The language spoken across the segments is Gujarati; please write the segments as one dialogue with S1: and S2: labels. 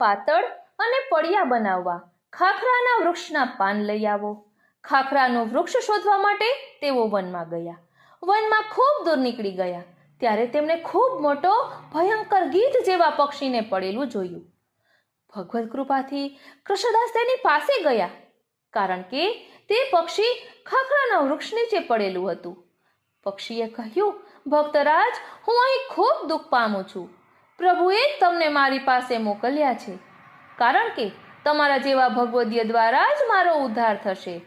S1: પાતળ અને પડિયા બનાવવા. ખાખરાના વૃક્ષના પાન લઈ આવો. ખાખરાનું વૃક્ષ શોધવા માટે તેઓ વનમાં ગયા. વનમાં ખૂબ દૂર નીકળી ગયા. ત્યારે તેમણે ખૂબ મોટો, ભયંકર ગીધ જેવા પક્ષીને પડેલું જોયું. ભગવત કૃપાથી કૃષ્ણદાસ તેની પાસે ગયા, કારણ કે તે પક્ષી ખાખરાના વૃક્ષ નીચે પડેલું હતું. પક્ષીએ કહ્યું, ભક્તરાજ, હું અહીં ખૂબ દુઃખ પામું છું. પ્રભુએ જ તમને મારી પાસે મોકલ્યા છે. કારણ કે તમારા જેવા ભગવદીય દ્વારા જ મારો ઉદ્ધાર થશે.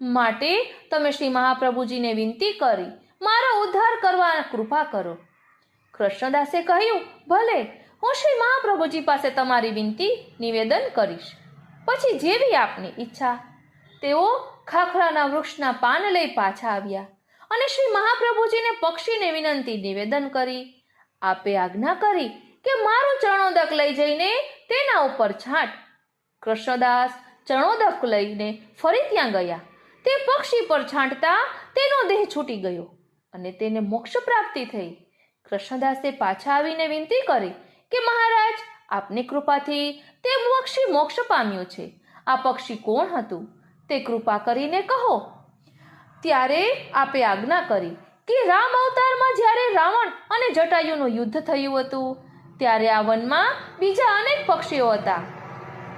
S1: માટે તમે શ્રી મહાપ્રભુજીને વિનંતી કરી મારો ઉદ્ધાર કરવા કૃપા કરો. કૃષ્ણદાસે કહ્યું, ભલે, હું શ્રી મહાપ્રભુજી પાસે તમારી વિનંતી નિવેદન કરીશ. પછી જેવી આપની ઈચ્છા. તેઓ ખાખરાના વૃક્ષના પાન લઈ પાછા આવ્યા અને શ્રી મહાપ્રભુજીને પક્ષીને વિનંતી નિવેદન કરી. આપે આજ્ઞા કરી કે મારું ચરણોદક લઈ જઈને તેના ઉપર છાંટ. કૃષ્ણદાસ ચરણોદક લઈને ફરી ત્યાં ગયા. તે પક્ષી પર છાંટતા તેનો દેહ છૂટી ગયો અને તેને મોક્ષ પ્રાપ્તિ થઈ. કૃષ્ણદાસે પાછા આવીને વિનંતી કરી કે મહારાજ, આપની કૃપાથી તે પક્ષી મોક્ષ પામ્યું છે. આ પક્ષી કોણ હતું? તે કૃપા કરીને કહો. ત્યારે આપે આજ્ઞા કરી કે રામ અવતારમાં જ્યારે રાવણ અને જટાયુનું યુદ્ધ થયું હતું ત્યારે આ વનમાં બીજા અનેક પક્ષીઓ હતા.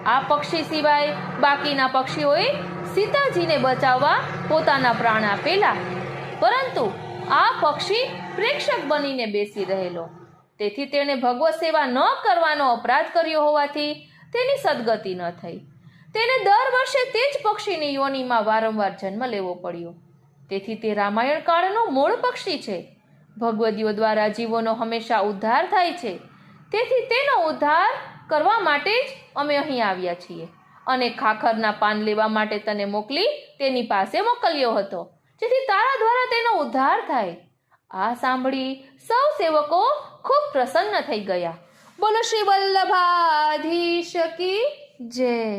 S1: આ પક્ષી સિવાય બાકીના પક્ષીઓએ સીતાજીને બચાવવા પોતાના પ્રાણ આપેલા. પરંતુ આ પક્ષી પ્રેક્ષક બનીને બેસી રહેલો. તેથી તેણે ભગવત સેવા ન કરવાનો અપરાધ કર્યો હોવાથી તેની સદગતિ ન થઈ. તેને દર વર્ષે તે જ પક્ષીની યોનિમાં વારંવાર જન્મ લેવો પડ્યો. તેથી તે રામાયણ કાળનો મૂળ પક્ષી છે. ભગવદીઓ દ્વારા જીવોનો હંમેશા ઉદ્ધાર થાય છે. તેથી તેનો ઉદ્ધાર કરવા માટે જ અમે અહીં આવ્યા છીએ. અને ખાખરના પાન લેવા માટે તને મોકલી તેની પાસે મોકલ્યો હતો. જેથી તારા દ્વારા તેનો ઉદ્ધાર થાય. આ સાંભળી સૌ સેવકો ખૂબ પ્રસન્ન થઈ ગયા. બોલો શ્રી વલ્લભાધીશ કી જય.